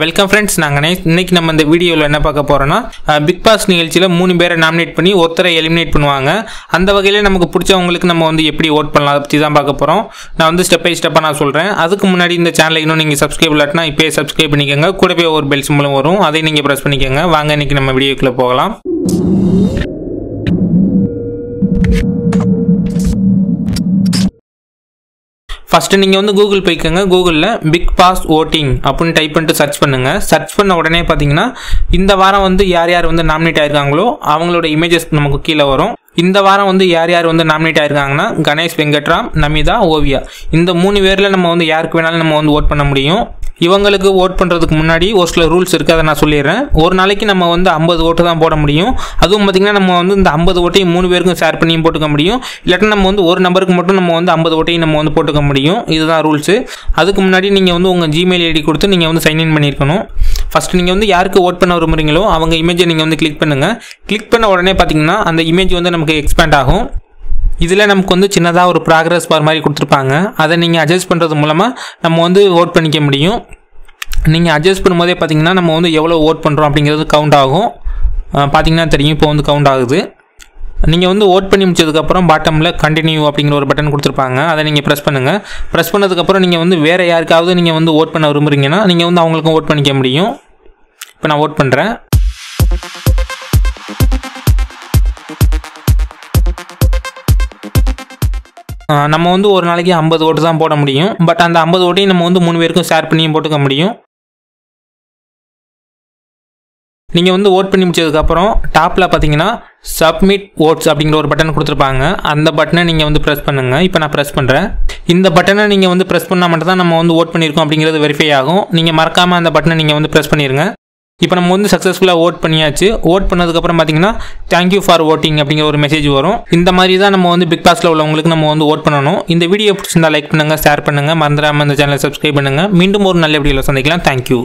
Welcome friends நாங்கள் இன்னைக்கு நம்ம இந்த வீடியோவில் என்ன பார்க்க போகிறோன்னா பிக் uh, பாஸ் நிகழ்ச்சியில் மூணு பேரை நாமினேட் பண்ணி ஒருத்தரை எலிமினேட் பண்ணுவாங்க. அந்த வகையில் நமக்கு பிடிச்சவங்களுக்கு நம்ம வந்து எப்படி ஓட் பண்ணலாம் அதை பற்றி தான் பார்க்க போகிறோம் நான் வந்து ஸ்டெப் பை ஸ்டெப்பாக நான் சொல்கிறேன் அதுக்கு முன்னாடி இந்த சேனலை இன்னும் நீங்கள் சப்ஸ்கிரைப் இல்லாட்டினா இப்போயே சப்ஸ்கிரைப் பண்ணிக்கோங்க. கூடவே ஒரு பெல் மூலம் வரும். அதை நீங்கள் ப்ரெஸ் பண்ணிக்கோங்க. வாங்க இன்னைக்கு நம்ம வீடியோக்குள்ளே போகலாம். ஃபஸ்ட்டு நீங்கள் வந்து கூகுள் போய்க்கோங்க. கூகுளில் பிக் பாஸ் ஓட்டிங் அப்படின்னு டைப் பண்ணிட்டு சர்ச் பண்ணுங்கள் சர்ச் பண்ண உடனே பார்த்தீங்கன்னா இந்த வாரம் வந்து யார் யார் வந்து நாமினேட் ஆயிருக்காங்களோ அவங்களோட இமேஜஸ் நமக்கு கீழே வரும். இந்த வாரம் வந்து யார் யார் வந்து நாமினேட் ஆயிருக்காங்கன்னா கணேஷ் வெங்கட்ராம் நமிதா ஓவியா. இந்த மூணு பேரில் நம்ம வந்து யாருக்கு வேணாலும் நம்ம வந்து ஓட் பண்ண முடியும். இவங்களுக்கு ஓட் பண்ணுறதுக்கு முன்னாடி ஒரு சில ரூல்ஸ் இருக்குது அதை நான் சொல்லிடுறேன். ஒரு நாளைக்கு நம்ம வந்து ஐம்பது ஓட்டு தான் போட முடியும். அதுவும் பார்த்திங்கன்னா நம்ம வந்து இந்த ஐம்பது ஓட்டையும் மூணு பேருக்கும் ஷேர் பண்ணியும் போட்டுக்க முடியும். இல்லாட்டினா நம்ம வந்து ஒரு நம்பருக்கு மட்டும் நம்ம வந்து ஐம்பது ஓட்டையும் நம்ம வந்து போட்டுக்க முடியும். இதுதான் ரூல்ஸு அதுக்கு முன்னாடி நீங்கள் வந்து உங்கள் ஜிமெயில் ஐடி கொடுத்து நீங்கள் வந்து சைன்இன் பண்ணியிருக்கணும் ஃபஸ்ட்டு நீங்கள் வந்து யாருக்கு ஓட் பண்ண விரும்புறீங்களோ அவங்க இமேஜை நீங்கள் வந்து கிளிக் பண்ணுங்கள் கிளிக் பண்ண உடனே பார்த்தீங்கன்னா அந்த இமேஜ் வந்து நமக்கு எக்ஸ்பேண்ட் ஆகும். இதில் நமக்கு வந்து சின்னதாக ஒரு ப்ராக்ரஸ் பார் மாதிரி கொடுத்துருப்பாங்க. அதை நீங்கள் அட்ஜஸ்ட் பண்ணுறது மூலமாக நம்ம வந்து ஓட் பண்ணிக்க முடியும். நீங்கள் அட்ஜஸ்ட் பண்ணும்போதே பார்த்தீங்கன்னா நம்ம வந்து எவ்வளோ ஓட் பண்ணுறோம் அப்படிங்கிறது கவுண்ட் ஆகும். பார்த்தீங்கன்னா தெரியும் இப்போ வந்து கவுண்ட் ஆகுது. நீங்கள் வந்து ஓட் பண்ணி முடிச்சதுக்கப்புறம் பாட்டமில் கண்டினியூ அப்படிங்கிற ஒரு பட்டன் கொடுத்துருப்பாங்க. அதை நீங்கள் ப்ரெஸ் பண்ணுங்கள் ப்ரெஸ் பண்ணதுக்கப்புறம் நீங்கள் வந்து வேறு யாருக்காவது நீங்கள் வந்து ஓட் பண்ண விரும்புகிறீங்கன்னா நீங்கள் வந்து அவங்களுக்கும் ஓட் பண்ணிக்க முடியும். இப்போ நான் ஓட் பண்ணுறேன் நம்ம வந்து ஒரு நாளைக்கு ஐம்பது ஓட்டு தான் போட முடியும். பட் அந்த ஐம்பது ஓட்டையும் நம்ம வந்து மூணு பேருக்கும் ஷேர் பண்ணியும் போட்டுக்க முடியும். நீங்கள் வந்து ஓட் பண்ணி முடிச்சதுக்கப்புறம் டாப்பில் பார்த்தீங்கன்னா சப்மிட் ஓட்ஸ் அப்படிங்கிற ஒரு பட்டன் கொடுத்துருப்பாங்க. அந்த பட்டனை நீங்கள் வந்து ப்ரெஸ் பண்ணுங்கள் இப்போ நான் ப்ரெஸ் பண்ணுறேன் இந்த பட்டனை நீங்கள் வந்து ப்ரெஸ் பண்ணால் மட்டும் தான் நம்ம வந்து ஓட் பண்ணியிருக்கோம் அப்படிங்கிறது வெரிஃபை ஆகும். நீங்கள் மறக்காமல் அந்த பட்டனை நீங்கள் வந்து ப்ரெஸ் பண்ணிடுங்க இப்போ நம்ம வந்து சக்ஸஸ்ஃபுல்லாக ஓட் பண்ணியாச்சு. ஓட் பண்ணதுக்கப்புறம் பார்த்தீங்கன்னா தேங்க்யூ ஃபார் ஓட்டிங் அப்படிங்கிற ஒரு மெசேஜ் வரும். இந்த மாதிரி தான் நம்ம வந்து பிக் பாஸில் உள்ளவங்களுக்கு நம்ம வந்து ஓட் பண்ணணும். இந்த வீடியோ பிடிச்சிருந்தா லைக் பண்ணுங்கள் ஷேர் பண்ணுங்கள் மறந்துடாமல் இந்த சேனலை சப்ஸ்கிரைப் பண்ணுங்கள் மீண்டும் ஒரு நல்ல வீடியோவில் சந்திக்கலாம். தேங்க்யூ